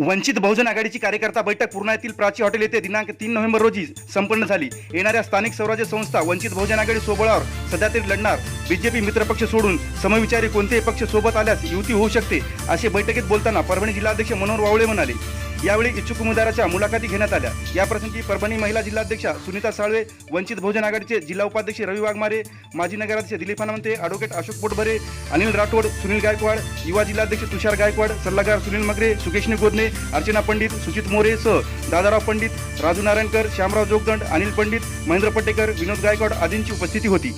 वंचित बहुजन आघाडीची कार्यकर्ता बैठक पूर्णा येथील प्राची हॉटेल येथे दिनांक तीन नोव्हेंबर रोजी संपन्न झाली. येणाऱ्या स्थानिक स्वराज्य संस्था वंचित बहुजन आघाडी सोबळावर सध्या तरी लढणार. बीजेपी मित्रपक्ष सोडून समविचारी कोणतेही पक्ष सोबत आल्यास युती होऊ शकते असे बैठकीत बोलताना परभणी जिल्हाध्यक्ष मनोहर वावळे म्हणाले. यावेळी इच्छुक उमेदवाराच्या मुलाखती घेण्यात आल्या. याप्रसंगी परभणी महिला जिल्हाध्यक्षा सुनीता साळवे वंचित बहुजन आघाडीचे जिल्हा उपाध्यक्ष रवी वाघमारे माजी नगराध्यक्ष दिलीप हनुमंते ॲडव्होकेट अशोक पोटभरे अनिल राठोड सुनील गायकवाड युवा जिल्हाध्यक्ष तुषार गायकवाड सल्लागार सुनील मगरे सुकेशनी गोदने अर्चना पंडित सुचित मोरे सह दादाराव पंडित राजू नारायणकर श्यामराव जोगदंड अनिल पंडित महेंद्र पट्टेकर विनोद गायकवाड आदींची उपस्थिती होती.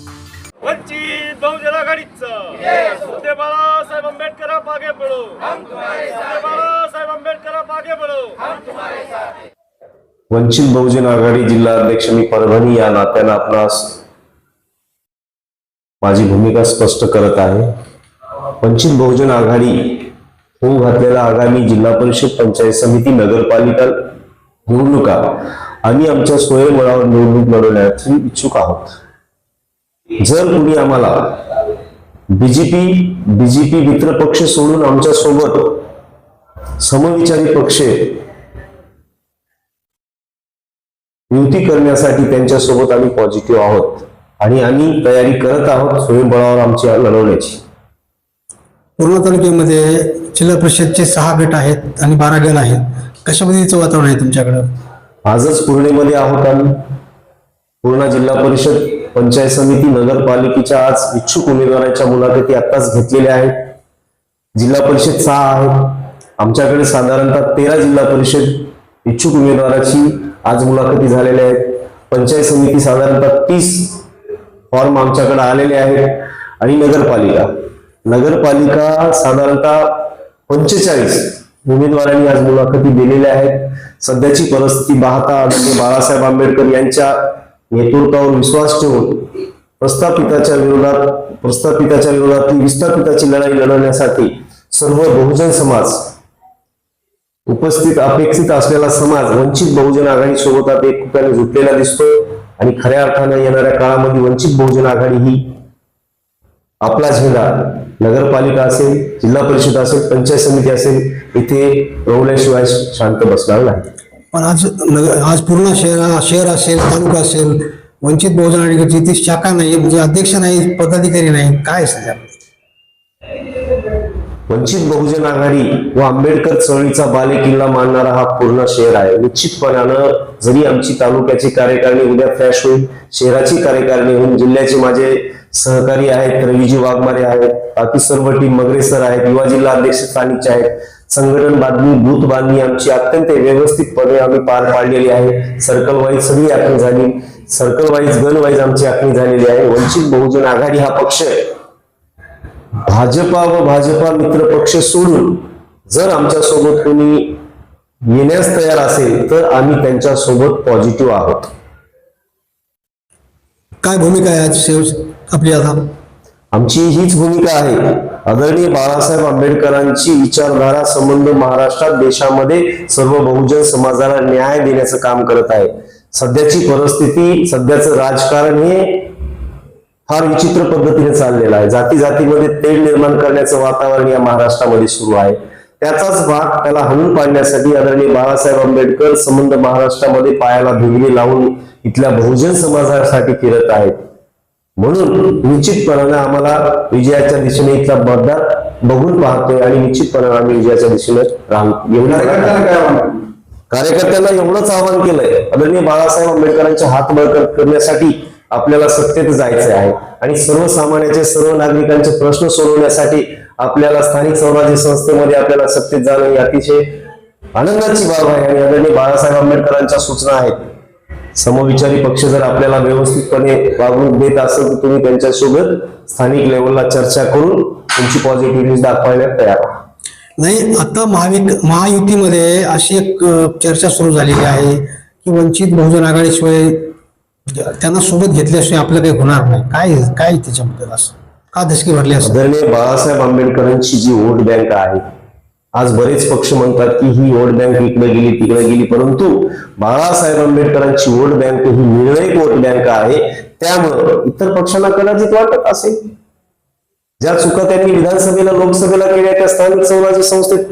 वंचित बहुजन आघाडीचं. बाळासाहेब आंबेडकर मागे पडो उद्या वंचित बहुजन आघाडी जिल्हा अध्यक्ष मी परभणी या नात्यानं आपणास माझी भूमिका स्पष्ट करत आहे. वंचित बहुजन आघाडी होऊ घातलेला आगामी जिल्हा परिषद पंचायत समिती नगरपालिका निवडणुका आम्ही आमच्या स्वयंबळावर निवडणूक लढवण्याची इच्छुक आहोत. जर कुणी आम्हाला बीजेपी बीजेपी मित्र पक्ष सोडून आमच्यासोबत समविचारी पक्ष युती करण्यासाठी त्यांच्यासोबत आम्ही पॉझिटिव्ह आहोत. आणि आम्ही तयारी करत आहोत स्वयंबळावर आमची लढवण्याची. पूर्णा तालुक्यामध्ये जिल्हा परिषदचे सहा गट आहेत आणि बारा गण आहेत. कशा पद्धतीचं वातावरण आहे तुमच्याकडं? आजच पूर्णेमध्ये आहोत आम्ही. पूर्णा जिल्हा परिषद पंचायत समिती नगरपालिकेच्या आज इच्छुक उमेदवारांच्या मुलाखती आत्ताच घेतलेल्या आहेत. जिल्हा परिषद सहा आहेत. आमच्याकडे साधारणतः तेरा जिल्हा परिषद इच्छुक उमेदवाराची आज मुलाखती झालेल्या आहेत. पंचायत समिती साधारणतः तीस फॉर्म आमच्याकडे आलेले आहेत. आणि नगरपालिका. नगरपालिका साधारणतः पंचेचाळीस उमेदवारांनी आज मुलाखती दिलेल्या आहेत. सध्याची परिस्थिती पाहता आदरणीय बाळासाहेब आंबेडकर यांच्या नेतृत्वावर विश्वास ठेवून प्रस्थापिताच्या विरोधात प्रस्थापिताच्या विरोधात विस्थापिताची लढाई लढवण्यासाठी सर्व बहुजन समाज उपस्थित अपेक्षित असलेला समाज वंचित बहुजन आघाडी सोबत आता एकट्याने जुटलेला दिसतोय आणि खऱ्या अर्थानं येणाऱ्या काळामध्ये वंचित बहुजन आघाडी ही आपला झेंडा. नगरपालिका असेल जिल्हा परिषद असेल पंचायत समिती असेल इथे रोवल्याशिवाय शांत बसणार नाही. पण आज नगर आज पूर्ण शहर शहर असेल तालुका असेल वंचित बहुजन आघाडीची ती शाखा नाही म्हणजे अध्यक्ष नाही पदाधिकारी नाही काय सध्या वंचित बहुजन आघाडी व आंबेडकर चळवळीचा बालेकिल्ला मानणारा हा पूर्ण शहर आहे. निश्चितपणानं जरी आमची तालुक्याची कार्यकारिणी उद्या फ्लॅश होईल शहराची कार्यकारिणी होऊन जिल्ह्याचे माझे सहकारी आहेत रवीजी वाघमारे आहेत बाकी सर्व टीम मगरे सर आहेत युवा जिल्हा अध्यक्ष स्थानिकचे आहेत. संघटन बांधणी बूथ बांधणी आमची अत्यंत व्यवस्थितपणे आम्ही पार पाडलेली आहे. सर्कल वाईज सगळी आखणी झाली. सर्कल वाईज गण वाईज आमची आखणी झालेली आहे. वंचित बहुजन आघाडी हा पक्ष भाजपा व भाजपा मित्र पक्ष सोडून जर आमच्यासोबत कोणी येण्यास तयार असेल तर आम्ही त्यांच्यासोबत पॉझिटिव्ह आहोत. काय भूमिका आहे आज शेव आपली आता? आमची हीच भूमिका आहे. आदरणीय बाळासाहेब आंबेडकरांची विचारधारा संबंध महाराष्ट्रात देशामध्ये सर्व बहुजन समाजाला न्याय देण्याचं काम करत आहे. सध्याची परिस्थिती सध्याचं राजकारण हे फार विचित्र पद्धतीने चाललेलं आहे. जाती जातीमध्ये तेढ निर्माण करण्याचं वातावरण या महाराष्ट्रामध्ये सुरू आहे. त्याचाच भाग त्याला हाणून पाडण्यासाठी आदरणीय बाळासाहेब आंबेडकर संबंध महाराष्ट्रामध्ये पायाला भिंगली लावून इथल्या बहुजन समाजासाठी फिरत आहेत. म्हणून निश्चितपणानं आम्हाला विजयाच्या दिशेने इथला मतदार बघून पाहतोय आणि निश्चितपणानं आम्ही विजयाच्या दिशेने राहू कार्यकर्त्यांना एवढंच आवाहन केलंय. आदरणीय बाळासाहेब आंबेडकरांचे हात बळकट करण्यासाठी आपल्याला सत्तेत जायचे आहे. आणि सर्वसामान्याचे सर्व नागरिकांचे प्रश्न सोडवण्यासाठी आपल्याला स्थानिक स्वराज्य संस्थेमध्ये आपल्याला सत्तेत जाणं ही अतिशय आनंदाची बाब आहे. आणि आदरणीय बाळासाहेब आंबेडकरांच्या सूचना आहेत. समविचारी पक्ष जर आपल्याला व्यवस्थितपणे वागणूक देत असेल तर तुम्ही त्यांच्यासोबत स्थानिक लेवलला चर्चा करून तुमची पॉझिटिव्हिटी दाखवायला तयार नाही आता महाविक महायुतीमध्ये अशी एक चर्चा सुरू झालेली आहे की वंचित बहुजन आघाडीशिवाय म्हणजे त्यांना सोबत घेतल्याशिवाय आपलं काही होणार नाही. काय काय त्याच्याबद्दल असं? का दशकी भरली असं? आदरणीय बाळासाहेब आंबेडकरांची जी वोट बँक आहे आज बरेच पक्ष म्हणतात की ही वोट बँक इकडे गेली तिकडे गेली परंतु बाळासाहेब आंबेडकरांची वोट बँक ही निर्णयक वोट बँक आहे. त्यामुळं इतर पक्षांना कदाचित वाटत असेल. ज्या चुका त्यांनी विधानसभेला लोकसभेला केल्या त्या स्थानिक स्वराज्य संस्थेत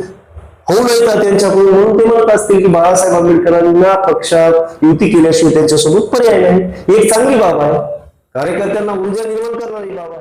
होऊ नयेत त्यांच्याकडून. म्हणून ते म्हणत असतील की बाळासाहेब आंबेडकरांना पक्षात युती केल्याशिवाय त्यांच्यासोबत पर्याय नाही. एक चांगली बाब आहे. कार्यकर्त्यांना ऊर्जा निर्माण करणारी बाब आहे.